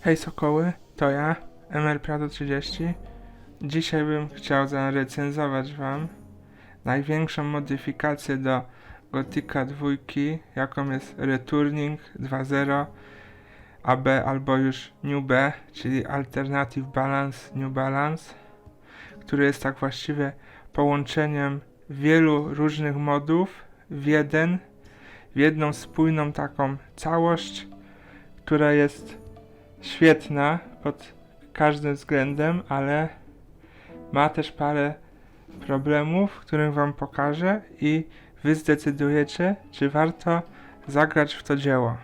Hej Sokoły, to ja, ML Prado 30. Dzisiaj bym chciał zarecenzować Wam największą modyfikację do Gotika 2, jaką jest Returning 2.0 AB albo już New B, czyli Alternative Balance New Balance, który jest tak właściwie połączeniem wielu różnych modów w jeden, w jedną spójną taką całość, która jest świetna pod każdym względem, ale ma też parę problemów, których Wam pokażę i Wy zdecydujecie, czy warto zagrać w to dzieło.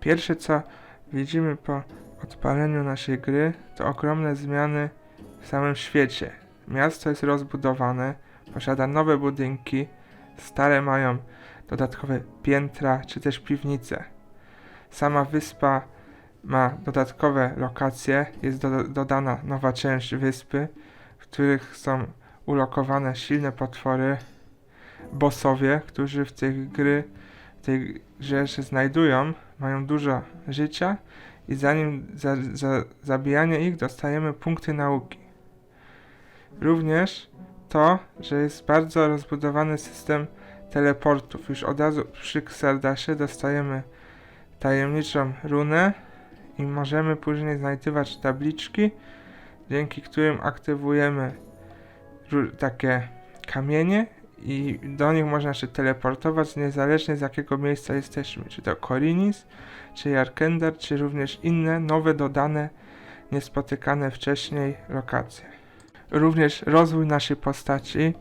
Pierwsze co widzimy po odpaleniu naszej gry, to ogromne zmiany w samym świecie. Miasto jest rozbudowane, posiada nowe budynki, stare mają dodatkowe piętra czy też piwnice. Sama wyspa ma dodatkowe lokacje, jest do, dodana nowa część wyspy, w których są ulokowane silne potwory, bossowie, którzy w tej gry, w tej grze się znajdują, mają dużo życia i zanim za, za zabijanie ich dostajemy punkty nauki. Również to, że jest bardzo rozbudowany system teleportów. Już od razu przy Xardasie dostajemy tajemniczą runę i możemy później znajdywać tabliczki, dzięki którym aktywujemy takie kamienie i do nich można się teleportować niezależnie z jakiego miejsca jesteśmy, czy to Korinis, czy Jarkendar, czy również inne nowe dodane, niespotykane wcześniej lokacje. Również rozwój naszej postaci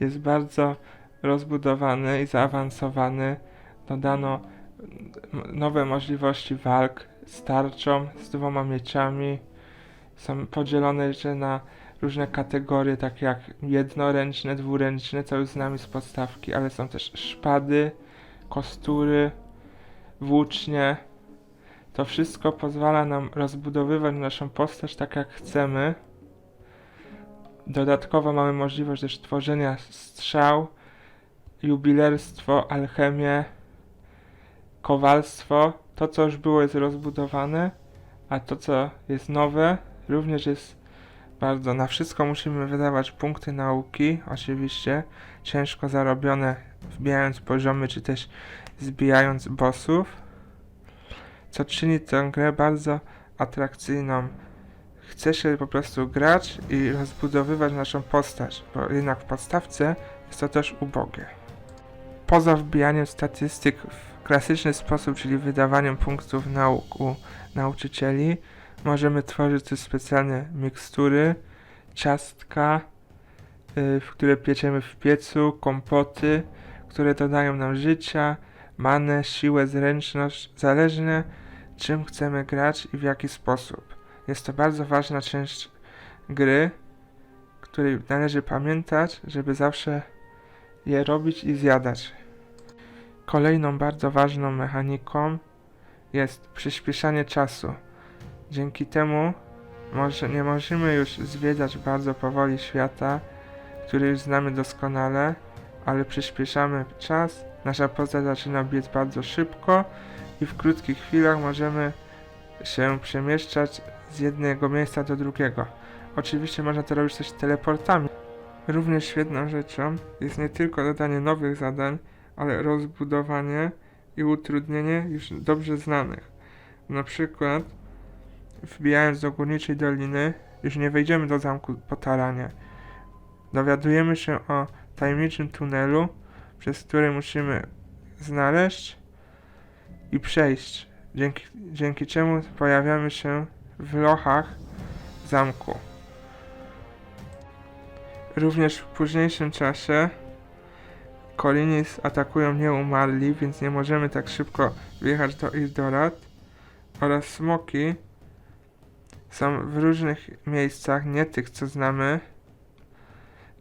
jest bardzo rozbudowany i zaawansowany. Dodano nowe możliwości walk z tarczą, z dwoma mieczami. Są podzielone jeszcze na różne kategorie, takie jak jednoręczne, dwuręczne, co już znamy z podstawki, ale są też szpady, kostury, włócznie. To wszystko pozwala nam rozbudowywać naszą postać tak jak chcemy. Dodatkowo mamy możliwość też tworzenia strzał, jubilerstwo, alchemię, kowalstwo. To, co już było, jest rozbudowane, a to, co jest nowe, również jest bardzo. Na wszystko musimy wydawać punkty nauki, oczywiście, ciężko zarobione, wbijając poziomy, czy też zbijając bossów, co czyni tę grę bardzo atrakcyjną. Chce się po prostu grać i rozbudowywać naszą postać, bo jednak w podstawce jest to też ubogie. Poza wbijaniem statystyk w klasyczny sposób, czyli wydawaniem punktów nauk u nauczycieli, możemy tworzyć też specjalne mikstury, ciastka, y, w które pieczemy w piecu, kompoty, które dodają nam życia, manę, siłę, zręczność, zależnie czym chcemy grać i w jaki sposób. Jest to bardzo ważna część gry, której należy pamiętać, żeby zawsze je robić i zjadać. Kolejną bardzo ważną mechaniką jest przyspieszanie czasu. Dzięki temu może, nie możemy już zwiedzać bardzo powoli świata, który już znamy doskonale, ale przyspieszamy czas, nasza postać zaczyna biec bardzo szybko i w krótkich chwilach możemy się przemieszczać z jednego miejsca do drugiego. Oczywiście można to robić też teleportami. Również świetną rzeczą jest nie tylko dodanie nowych zadań, ale rozbudowanie i utrudnienie już dobrze znanych. Na przykład wbijając do górniczej doliny, już nie wejdziemy do zamku po taranie. Dowiadujemy się o tajemniczym tunelu, przez który musimy znaleźć i przejść, dzięki, dzięki czemu pojawiamy się w lochach zamku. Również w późniejszym czasie Kolinis atakują nieumarli, więc nie możemy tak szybko wjechać do Ildorat oraz smoki są w różnych miejscach, nie tych co znamy.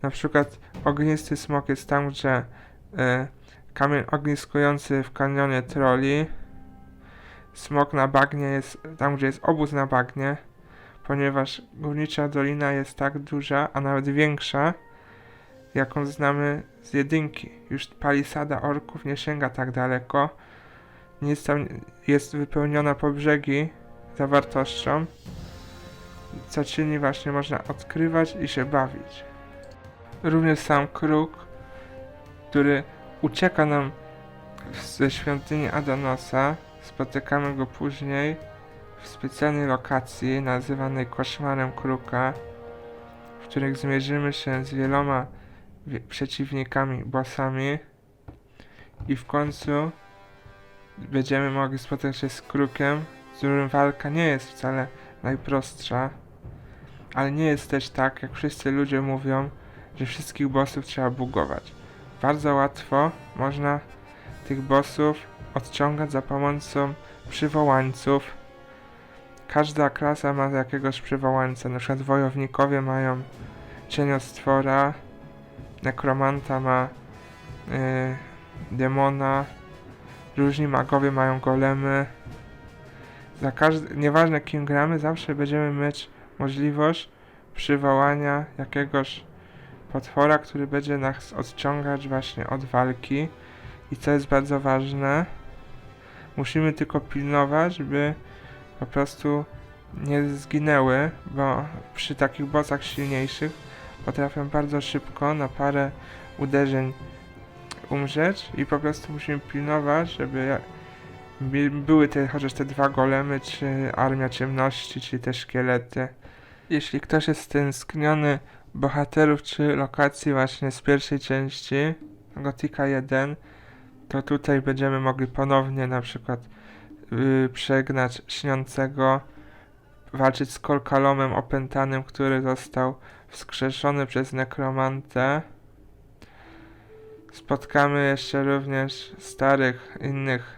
Na przykład ognisty smok jest tam, gdzie e, kamień ogniskujący w kanionie troli. Smok na bagnie jest tam, gdzie jest obóz na bagnie, ponieważ górnicza dolina jest tak duża, a nawet większa, jaką znamy z jedynki. Już palisada orków nie sięga tak daleko. Nic tam jest wypełniona po brzegi zawartością, co czyni właśnie można odkrywać i się bawić. Również sam kruk, który ucieka nam ze świątyni Adonosa, spotykamy go później w specjalnej lokacji nazywanej Koszmarem Kruka, w których zmierzymy się z wieloma wie- przeciwnikami, bossami i w końcu będziemy mogli spotkać się z Krukiem, z którym walka nie jest wcale najprostsza, ale nie jest też tak, jak wszyscy ludzie mówią, że wszystkich bossów trzeba bugować. Bardzo łatwo można tych bossów odciągać za pomocą przywołańców. Każda klasa ma jakiegoś przywołańca, na przykład wojownikowie mają cieniostwora, nekromanta ma yy, demona, różni magowie mają golemy. Za każdy, nieważne kim gramy, zawsze będziemy mieć możliwość przywołania jakiegoś potwora, który będzie nas odciągać właśnie od walki. I co jest bardzo ważne, musimy tylko pilnować, by po prostu nie zginęły, bo przy takich bossach silniejszych potrafią bardzo szybko na parę uderzeń umrzeć i po prostu musimy pilnować, żeby były te chociaż te dwa golemy, czy armia ciemności, czy te szkielety. Jeśli ktoś jest stęskniony bohaterów czy lokacji właśnie z pierwszej części Gotika 1, to tutaj będziemy mogli ponownie na przykład yy, przegnać śniącego, walczyć z Kolkalomem opętanym, który został wskrzeszony przez nekromantę. Spotkamy jeszcze również starych innych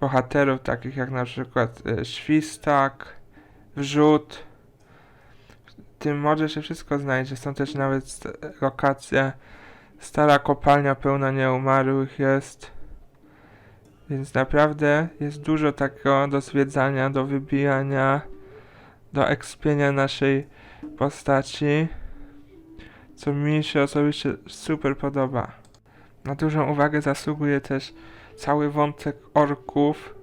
bohaterów, takich jak na przykład y, Świstak, Wrzut. W tym modzie się wszystko znajdzie. Są też nawet lokacje. Stara kopalnia pełna nieumarłych jest. Więc naprawdę jest dużo takiego do zwiedzania, do wybijania, do ekspienia naszej postaci. Co mi się osobiście super podoba. Na dużą uwagę zasługuje też cały wątek orków,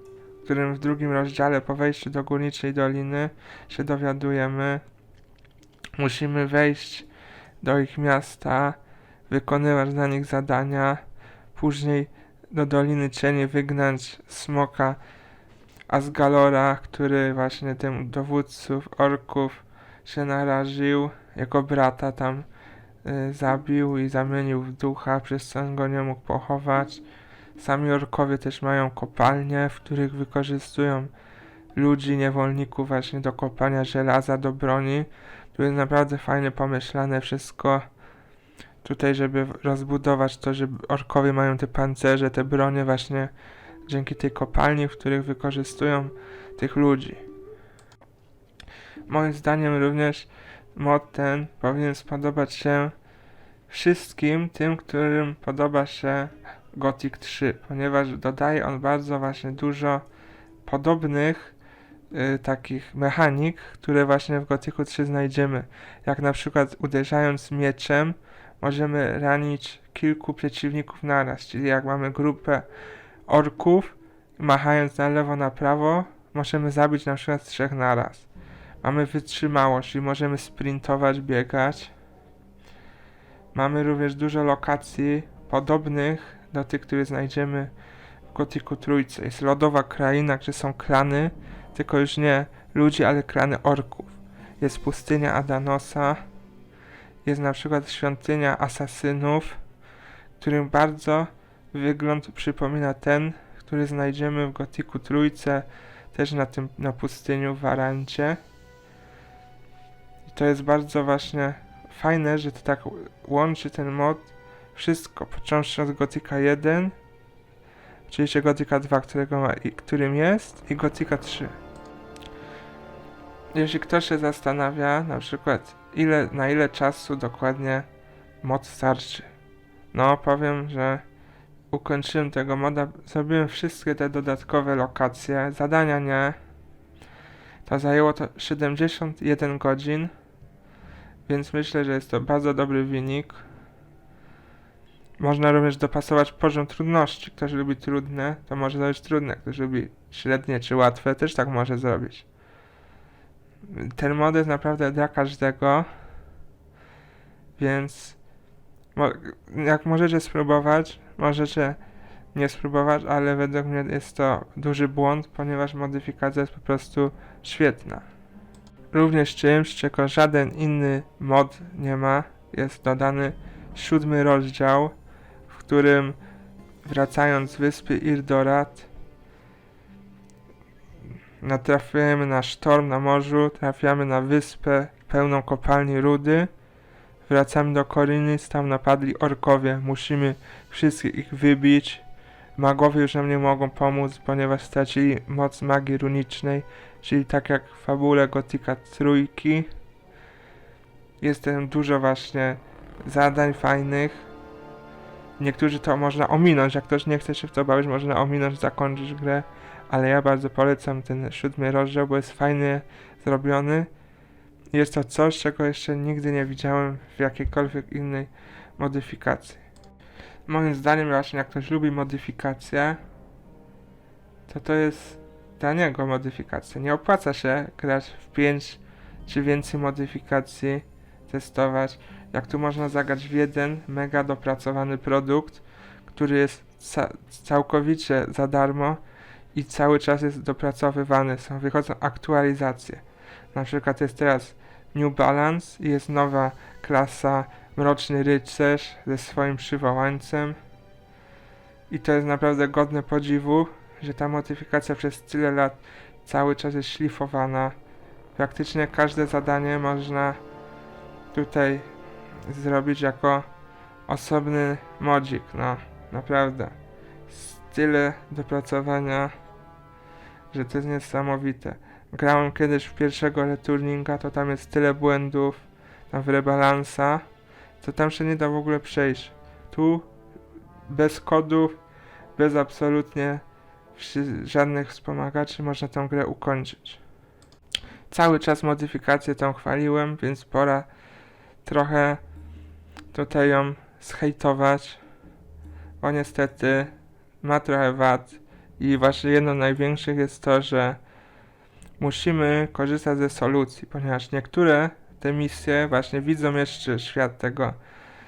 którym w drugim rozdziale po wejściu do Górniczej Doliny się dowiadujemy. Musimy wejść do ich miasta, wykonywać dla nich zadania, później do Doliny Cieni wygnać smoka Asgalora, który właśnie tym dowódców orków się naraził, jego brata tam y, zabił i zamienił w ducha, przez co on go nie mógł pochować. Sami orkowie też mają kopalnie, w których wykorzystują ludzi, niewolników właśnie do kopania żelaza, do broni. Tu jest naprawdę fajnie pomyślane wszystko. Tutaj, żeby rozbudować to, że orkowie mają te pancerze, te bronie właśnie dzięki tej kopalni, w których wykorzystują tych ludzi. Moim zdaniem również mod ten powinien spodobać się wszystkim tym, którym podoba się Gothic 3, ponieważ dodaje on bardzo właśnie dużo podobnych y, takich mechanik, które właśnie w Gothicu 3 znajdziemy. Jak na przykład uderzając mieczem możemy ranić kilku przeciwników naraz, czyli jak mamy grupę orków, machając na lewo, na prawo, możemy zabić na przykład trzech naraz. Mamy wytrzymałość, czyli możemy sprintować, biegać. Mamy również dużo lokacji podobnych do tych, które znajdziemy w Gotiku Trójce. Jest lodowa kraina, gdzie są klany, tylko już nie ludzi, ale klany orków. Jest pustynia Adanosa, jest na przykład świątynia asasynów, którym bardzo wygląd przypomina ten, który znajdziemy w Gotiku Trójce, też na tym, na pustyniu w Warancie. I to jest bardzo właśnie fajne, że to tak łączy ten mod wszystko, począwszy od Gotika 1, oczywiście Gotika 2, którego ma, i, którym jest, i Gotika 3. Jeśli ktoś się zastanawia, na przykład, ile, na ile czasu dokładnie mod starczy, no powiem, że ukończyłem tego moda, zrobiłem wszystkie te dodatkowe lokacje, zadania nie. To zajęło to 71 godzin, więc myślę, że jest to bardzo dobry wynik. Można również dopasować poziom trudności. Ktoś lubi trudne, to może zrobić trudne. Ktoś lubi średnie czy łatwe, też tak może zrobić. Ten mod jest naprawdę dla każdego, więc jak możecie spróbować, możecie nie spróbować, ale według mnie jest to duży błąd, ponieważ modyfikacja jest po prostu świetna. Również czymś, czego żaden inny mod nie ma, jest dodany siódmy rozdział, w którym wracając z wyspy Irdorat natrafiamy na sztorm na morzu, trafiamy na wyspę pełną kopalni rudy, wracamy do Korynis, tam napadli orkowie, musimy wszystkich ich wybić, magowie już nam nie mogą pomóc, ponieważ stracili moc magii runicznej, czyli tak jak w fabule Gotika trójki. Jest tam dużo właśnie zadań fajnych. Niektórzy to można ominąć, jak ktoś nie chce się w to bawić, można ominąć, zakończyć grę, ale ja bardzo polecam ten siódmy rozdział, bo jest fajnie zrobiony. Jest to coś, czego jeszcze nigdy nie widziałem w jakiejkolwiek innej modyfikacji. Moim zdaniem właśnie jak ktoś lubi modyfikacje, to to jest dla niego modyfikacja. Nie opłaca się grać w 5 czy więcej modyfikacji, testować. Jak tu można zagrać w jeden mega dopracowany produkt, który jest ca całkowicie za darmo i cały czas jest dopracowywany. Są wychodzą aktualizacje. Na przykład jest teraz New Balance i jest nowa klasa Mroczny Rycerz ze swoim przywołańcem. I to jest naprawdę godne podziwu, że ta modyfikacja przez tyle lat cały czas jest szlifowana. Praktycznie każde zadanie można tutaj zrobić jako osobny modzik, no naprawdę. Tyle dopracowania, że to jest niesamowite. Grałem kiedyś w pierwszego returninga, to tam jest tyle błędów, tam w rebalansa, to tam się nie da w ogóle przejść. Tu bez kodów, bez absolutnie żadnych wspomagaczy można tę grę ukończyć. Cały czas modyfikację tą chwaliłem, więc pora trochę tutaj ją zhejtować, bo niestety ma trochę wad i właśnie jedną z największych jest to, że musimy korzystać ze solucji, ponieważ niektóre te misje właśnie widzą jeszcze świat tego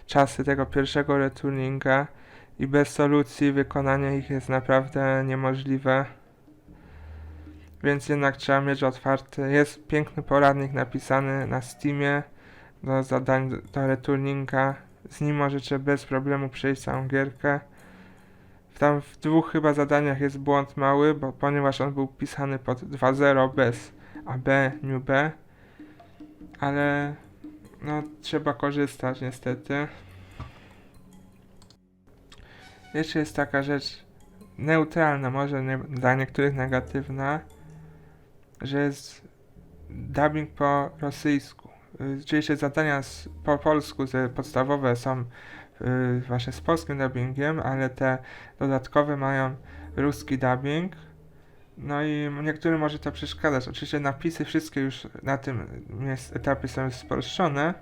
czasy tego pierwszego returninga i bez solucji wykonanie ich jest naprawdę niemożliwe. Więc jednak trzeba mieć otwarte. Jest piękny poradnik napisany na Steamie do zadań do- returninga. Z nim możecie bez problemu przejść całą gierkę. Tam w dwóch chyba zadaniach jest błąd mały, bo ponieważ on był pisany pod 2.0 bez AB, New B, ale no trzeba korzystać niestety. Jeszcze jest taka rzecz neutralna, może nie, dla niektórych negatywna, że jest dubbing po rosyjsku. Y, Oczywiście zadania z, po polsku, podstawowe są właśnie z polskim dubbingiem, ale te dodatkowe mają ruski dubbing. No i niektórym może to przeszkadzać. Oczywiście napisy wszystkie już na tym etapie są spolszczone.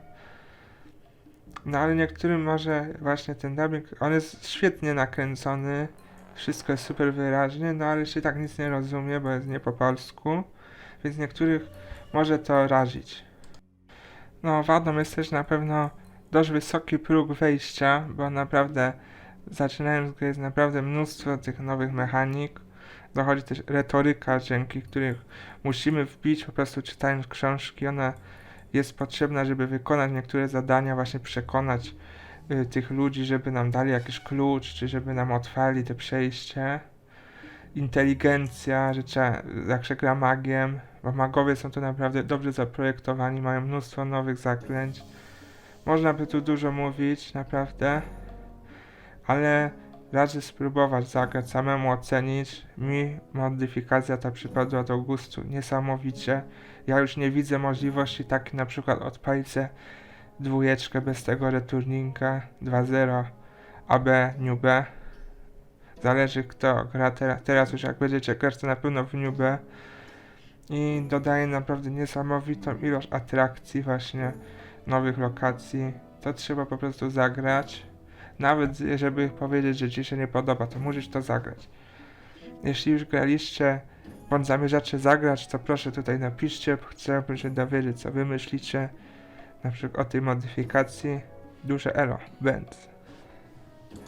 No ale niektórym może właśnie ten dubbing, on jest świetnie nakręcony, wszystko jest super wyraźnie, no ale się tak nic nie rozumie, bo jest nie po polsku, więc niektórych może to razić. No wadą jest też na pewno dość wysoki próg wejścia, bo naprawdę zaczynając grę jest naprawdę mnóstwo tych nowych mechanik. Dochodzi też retoryka, dzięki których musimy wbić po prostu czytając książki. Ona jest potrzebna, żeby wykonać niektóre zadania, właśnie przekonać y, tych ludzi, żeby nam dali jakiś klucz, czy żeby nam otwarli te przejście. Inteligencja, że trzeba, jak się gra magiem, bo magowie są tu naprawdę dobrze zaprojektowani, mają mnóstwo nowych zaklęć. Można by tu dużo mówić, naprawdę, ale raczej spróbować zagrać, samemu ocenić. Mi modyfikacja ta przypadła do gustu niesamowicie. Ja już nie widzę możliwości tak na przykład odpalić dwójeczkę bez tego returninga 2.0 AB New B. Zależy kto gra teraz, teraz już jak będziecie grać to na pewno w New B. I dodaje naprawdę niesamowitą ilość atrakcji właśnie, nowych lokacji. To trzeba po prostu zagrać. Nawet żeby powiedzieć, że ci się nie podoba, to musisz to zagrać. Jeśli już graliście bądź zamierzacie zagrać, to proszę tutaj napiszcie, chciałbym się dowiedzieć, co wy myślicie na przykład o tej modyfikacji. Duże elo, Benz.